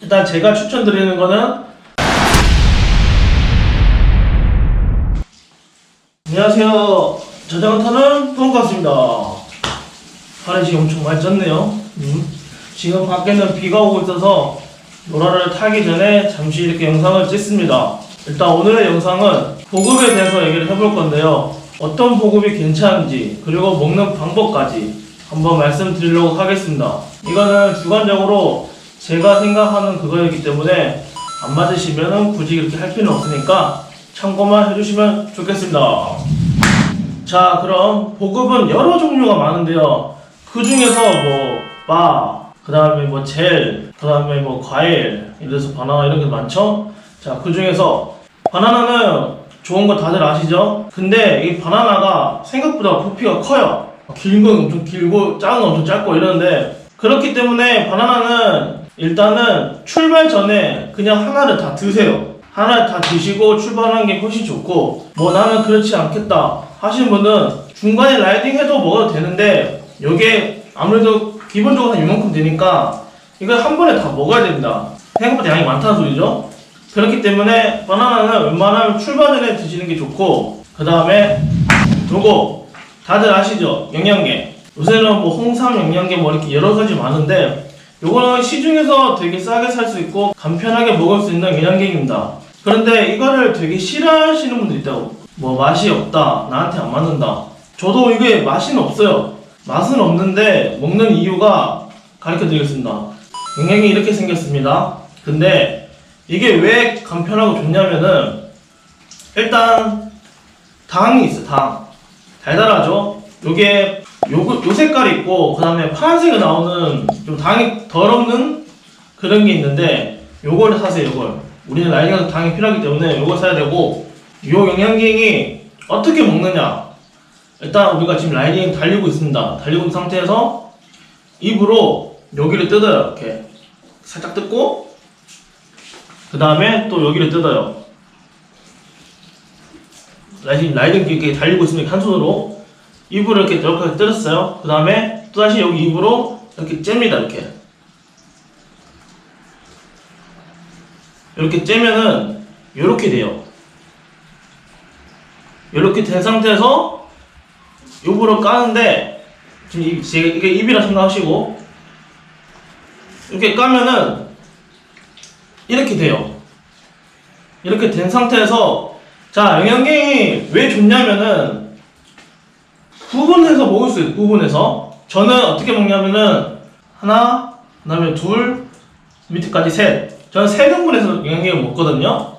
일단 제가 추천드리는 거는 안녕하세요. 저장을 타는 똥가스입니다. 발이 지금 엄청 많이 쪘네요. 음. 지금 밖에는 비가 오고 있어서 노라를 타기 전에 잠시 이렇게 영상을 찍습니다. 일단 오늘의 영상은 보급에 대해서 얘기를 해볼 건데요. 어떤 보급이 괜찮은지 그리고 먹는 방법까지 한번 말씀드리려고 하겠습니다. 이거는 주관적으로 제가 생각하는 그거이기 때문에 안 맞으시면 굳이 그렇게 할 필요는 없으니까 참고만 해주시면 좋겠습니다. 자, 그럼 보급은 여러 종류가 많은데요. 그 중에서 뭐, 바, 그 다음에 뭐 젤, 그 다음에 뭐 과일, 들어서 바나나 이런 게 많죠? 자, 그 중에서 바나나는 좋은 거 다들 아시죠? 근데 이 바나나가 생각보다 부피가 커요. 긴 건 엄청 길고, 작은 건 엄청 짧고 이러는데, 그렇기 때문에 바나나는 일단은 출발 전에 그냥 하나를 다 드세요. 하나를 다 드시고 출발하는 게 훨씬 좋고, 뭐 나는 그렇지 않겠다 하시는 분은 중간에 라이딩 해도 먹어도 되는데, 요게 아무래도 기본적으로 한 이만큼 되니까 이걸 한 번에 다 먹어야 됩니다. 생각보다 양이 많다는 소리죠. 그렇기 때문에 바나나는 웬만하면 출발 전에 드시는 게 좋고, 그 다음에 요거 다들 아시죠? 영양제. 요새는 뭐 홍삼 영양제 뭐 이렇게 여러 가지 많은데 요거는 시중에서 되게 싸게 살 수 있고 간편하게 먹을 수 있는 영양제입니다. 그런데 이거를 되게 싫어하시는 분들 있다고. 뭐 맛이 없다. 나한테 안 맞는다. 저도 이게 맛은 없어요. 맛은 없는데 먹는 이유가 가르쳐 드리겠습니다. 영양이 이렇게 생겼습니다. 근데 이게 왜 간편하고 좋냐면은 일단 당이 있어 당 달달하죠 요게 요, 요 색깔이 있고 그 다음에 파란색이 나오는 좀 당이 덜 없는 그런 게 있는데 요걸 사세요 요걸. 우리는 라이딩에서 당이 필요하기 때문에 요걸 사야 되고 요 영양갱이 어떻게 먹느냐? 일단 우리가 지금 라이딩 달리고 있습니다. 달리고 있는 상태에서 입으로 여기를 뜯어요 이렇게. 살짝 뜯고 그 다음에 또 여기를 뜯어요. 라이딩, 라이딩 이렇게 달리고 있으면 한 손으로 입으로 이렇게 이렇게 뜯었어요. 그 다음에 또다시 여기 입으로 이렇게 잽니다. 이렇게. 이렇게 째면은 이렇게 돼요. 이렇게 된 상태에서 입으로 까는데 지금 이게 입이라 생각하시고 이렇게 까면은 이렇게 돼요. 이렇게 된 상태에서 자, 영양갱이 왜 좋냐면은 구분해서 먹을 수 있어요. 구분해서. 저는 어떻게 먹냐면은 하나, 그다음에 둘, 밑에까지 셋. 저는 세 등분해서 영양갱을 먹거든요.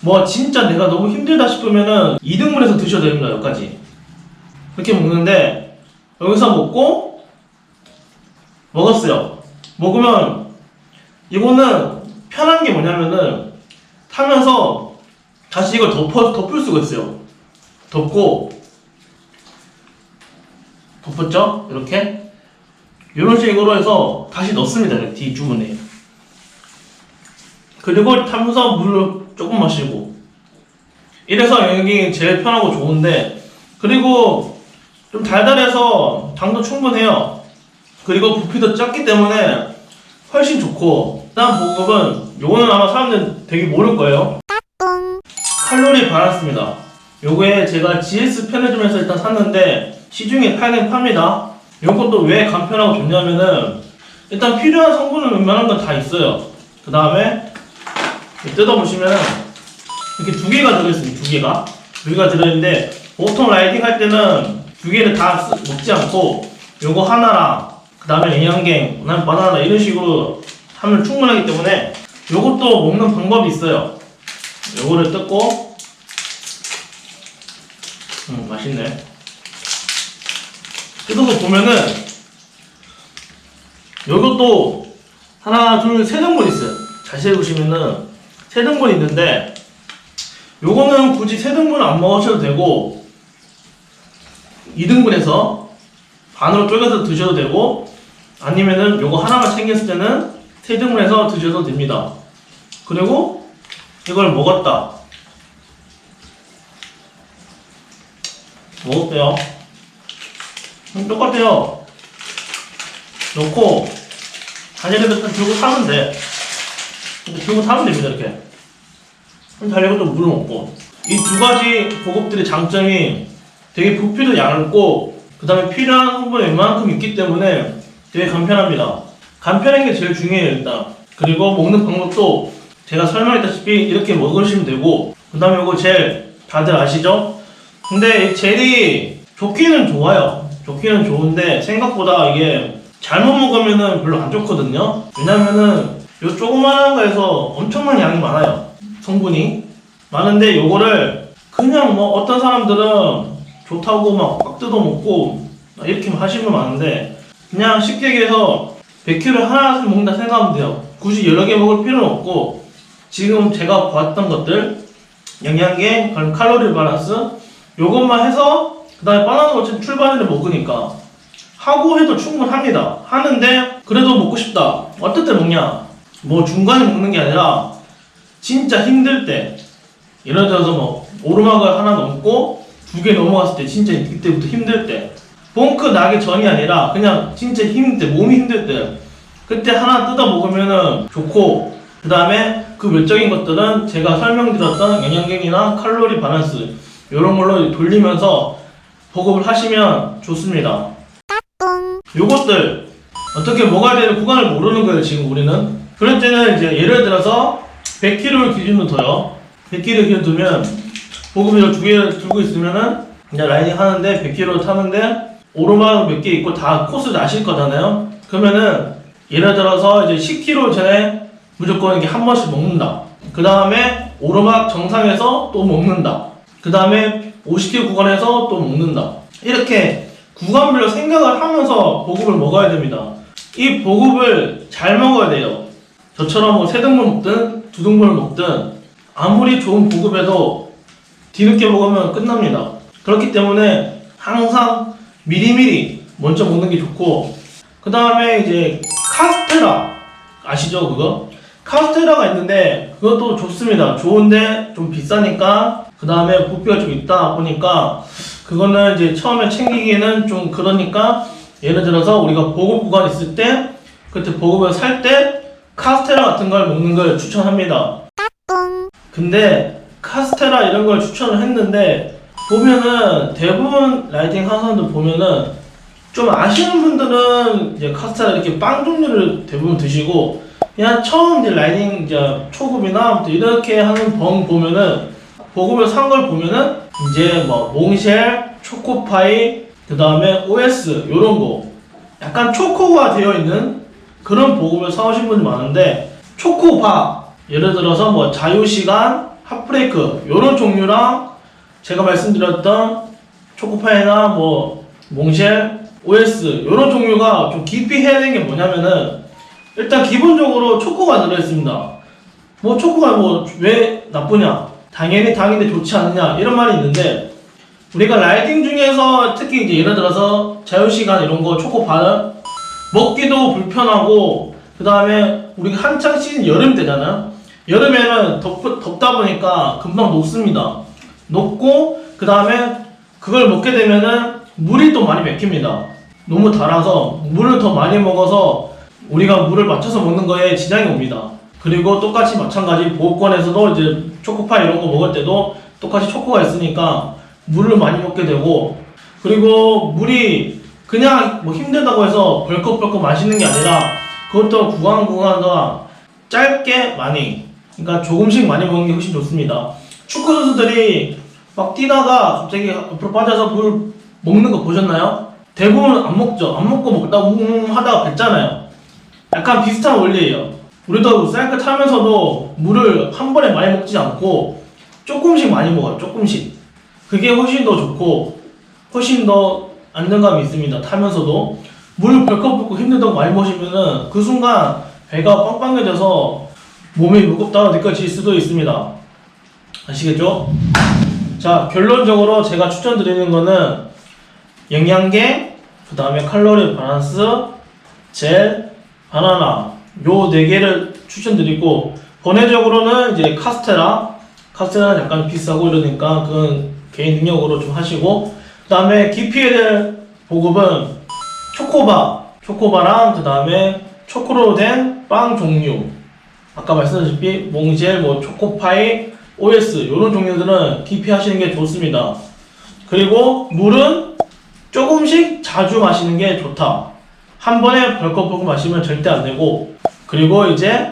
뭐 진짜 내가 너무 힘들다 싶으면은 2등분해서 드셔도 됩니다. 여기까지. 그렇게 먹는데 여기서 먹고 먹었어요. 먹으면 이거는 편한 게 뭐냐면은 타면서 다시 이걸 덮어, 덮을 수가 있어요. 덮고, 덮었죠? 이렇게. 이런 식으로 해서 다시 넣습니다. 이렇게 뒷주머니에. 그리고 타면서 물을 조금 마시고. 이래서 여기 제일 편하고 좋은데, 그리고 좀 달달해서 당도 충분해요. 그리고 부피도 작기 때문에 훨씬 좋고, 다음 보급은, 요거는 아마 사람들 되게 모를 거예요. 칼로리 바랐습니다. 요게 제가 GS 편의점에서 일단 샀는데 시중에 팔긴 팝니다. 요것도 왜 간편하고 좋냐면은 일단 필요한 성분은 웬만한 건 다 있어요. 그 다음에 뜯어보시면은 이렇게 두 개가 들어있습니다. 두 개가 두 개가 들어있는데 보통 라이딩 할 때는 두 개를 다 쓰- 먹지 않고 요거 하나랑 그 다음에 영양갱, 그다음에 바나나 이런 식으로 하면 충분하기 때문에 요것도 먹는 방법이 있어요. 요거를 뜯고 음 맛있네 뜯어서 보면은 요것도 하나 둘 세 등분 있어요 자세히 보시면은 세 등분 있는데 요거는 굳이 세 등분 안 먹으셔도 되고 2등분해서 반으로 쪼개서 드셔도 되고 아니면은 요거 하나만 챙겼을 때는 세 등분해서 드셔도 됩니다 그리고 이걸 먹었다. 먹었대요. 음, 똑같아요. 놓고, 한일에도 들고 사면 돼. 그리고 타면 됩니다 이렇게 그럼 또 물을 먹고 이 두 가지 보급들의 장점이 되게 부피도 얇고 그 다음에 필요한 성분이 웬만큼 있기 때문에 되게 간편합니다 간편한 게 제일 중요해요 일단 그리고 먹는 방법도 제가 설명했다시피 이렇게 먹으시면 되고 그 다음에 이거 젤 다들 아시죠? 근데 이 젤이 좋기는 좋아요 좋기는 좋은데 생각보다 이게 잘못 먹으면은 별로 안 좋거든요. 왜냐면은 요 조그만한 거에서 엄청난 양이 많아요. 성분이. 많은데 요거를 그냥 뭐 어떤 사람들은 좋다고 막 꽉 뜯어 먹고 이렇게 하시면 많은데 그냥 쉽게 얘기해서 100kg 하나 먹는다 생각하면 돼요. 굳이 여러 개 먹을 필요는 없고 지금 제가 봤던 것들 영양계, 칼로리 밸런스 요것만 해서 그 다음에 바나나 어차피 출발을 먹으니까 하고 해도 충분합니다. 하는데 그래도 먹고 싶다. 어떨 때 먹냐? 뭐 중간에 먹는 게 아니라 진짜 힘들 때 예를 들어서 뭐 오르막을 하나 넘고 두 개 넘어갔을 때 진짜 그때부터 힘들 때 봉크 나기 전이 아니라 그냥 진짜 힘들 때 몸이 힘들 때 그때 하나 뜯어 먹으면은 좋고 그 다음에 그 외적인 것들은 제가 설명드렸던 영양갱이나 칼로리 밸런스 이런 걸로 돌리면서 보급을 하시면 좋습니다. 요것들 어떻게 먹어야 되는 구간을 모르는 거예요 지금 우리는? 그럴 때는 이제 예를 들어서 100kg를 기준으로 둬요 100kg 기준 두면 보급이를 두 개를 들고 있으면은 이제 라이딩 하는데 100km 타는데 오르막 몇 개 있고 다 코스 아실 거잖아요. 그러면은 예를 들어서 이제 10km 전에 무조건 이렇게 한 번씩 먹는다. 그 다음에 오르막 정상에서 또 먹는다. 그 다음에 50km 구간에서 또 먹는다 이렇게 구간별로 생각을 하면서 보급을 먹어야 됩니다. 이 보급을 잘 먹어야 돼요. 저처럼 뭐 세 등분 먹든 두 등분을 먹든 아무리 좋은 보급에도 뒤늦게 먹으면 끝납니다. 그렇기 때문에 항상 미리미리 먼저 먹는 게 좋고 그 다음에 이제 카스테라 아시죠 그거? 카스테라가 있는데 그것도 좋습니다. 좋은데 좀 비싸니까 그 다음에 부피가 좀 있다 보니까 그거는 이제 처음에 챙기기에는 좀 그러니까 예를 들어서 우리가 보급 구간 있을 때 그때 보급을 살 때 카스테라 같은 걸 먹는 걸 추천합니다. 근데 카스테라 이런 걸 추천을 했는데 보면은 대부분 라이팅 하는 사람들 보면은 좀 아시는 분들은 이제 카스테라 이렇게 빵 종류를 대부분 드시고 그냥 처음 이제 라이딩 이제 초급이나 아무튼 이렇게 하는 벙 보면은 보급을 산 걸 보면은 이제 뭐 몽쉘, 초코파이, 그 다음에 OS 요런 거 약간 초코가 되어 있는 그런 보급을 사오신 분이 많은데 초코바 예를 들어서 뭐 자유시간, 핫브레이크 요런 종류랑 제가 말씀드렸던 초코파이나 뭐 몽쉘, OS 요런 종류가 좀 깊이 해야 되는 게 뭐냐면은 일단 기본적으로 초코가 들어있습니다. 뭐 초코가 뭐 왜 나쁘냐? 당연히 당인데 좋지 않느냐 이런 말이 있는데 우리가 라이딩 중에서 특히 이제 예를 들어서 자유시간 이런 거 초코바는 먹기도 불편하고 그 다음에 우리가 한창 시즌 여름 때잖아요. 여름에는 덥, 덥다 보니까 금방 녹습니다. 녹고 그 다음에 그걸 먹게 되면은 물이 또 많이 맥힙니다. 너무 달아서 물을 더 많이 먹어서 우리가 물을 맞춰서 먹는 거에 지장이 옵니다 그리고 똑같이 마찬가지 보호권에서도 이제 초코파이 이런 거 먹을 때도 똑같이 초코가 있으니까 물을 많이 먹게 되고 그리고 물이 그냥 뭐 힘들다고 해서 벌컥벌컥 마시는 게 아니라 그것도 구간 구간과 짧게 많이 그러니까 조금씩 많이 먹는 게 훨씬 좋습니다. 축구 선수들이 막 뛰다가 갑자기 앞으로 빠져서 물 먹는 거 보셨나요? 대부분 안 먹죠. 안 먹고 먹다 웅 하다가 뱉잖아요. 약간 비슷한 원리예요 우리도 사이클 타면서도 물을 한 번에 많이 먹지 않고 조금씩 많이 먹어요. 조금씩. 그게 훨씬 더 좋고 훨씬 더 안정감이 있습니다. 타면서도 물 벌컥벌컥 힘들다고 많이 마시면은 그 순간 배가 빵빵해져서 몸이 무겁다고 느껴질 수도 있습니다. 아시겠죠? 자 결론적으로 제가 추천드리는 거는 영양계, 그 다음에 칼로리 밸런스, 젤, 바나나 요 네 개를 추천드리고 번외적으로는 이제 카스테라 카스테라는 약간 비싸고 이러니까 그건 개인 능력으로 좀 하시고 그 다음에 기피에 대한 보급은 초코바 초코바랑 그 다음에 초코로 된 빵 종류 아까 말씀드렸다시피 몽쉘, 뭐 초코파이, OS 이런 종류들은 DP 하시는 게 좋습니다. 그리고 물은 조금씩 자주 마시는 게 좋다. 한 번에 벌컥벌컥 마시면 절대 안 되고 그리고 이제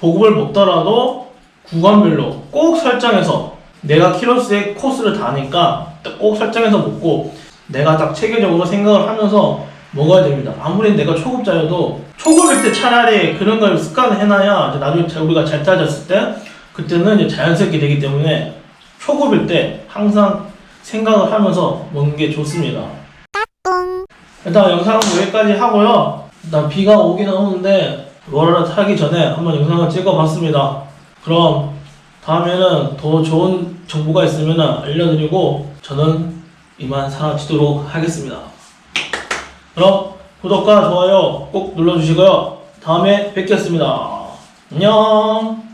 보급을 먹더라도 구간별로 꼭 설정해서 내가 키로수의 코스를 다 아니까 꼭 설정해서 먹고 내가 딱 체계적으로 생각을 하면서 먹어야 됩니다. 아무리 내가 초급자여도 초급일 때 차라리 그런 걸 습관을 해놔야 이제 나중에 자- 우리가 잘 따졌을 때 그때는 이제 자연스럽게 되기 때문에 초급일 때 항상 생각을 하면서 먹는 게 좋습니다. 일단 영상은 여기까지 하고요. 일단 비가 오긴 오는데 로라를 타기 전에 한번 영상을 찍어봤습니다. 그럼 다음에는 더 좋은 정보가 있으면 알려드리고 저는 이만 사라지도록 하겠습니다. 그럼 구독과 좋아요 꼭 눌러주시고요. 다음에 뵙겠습니다. 안녕.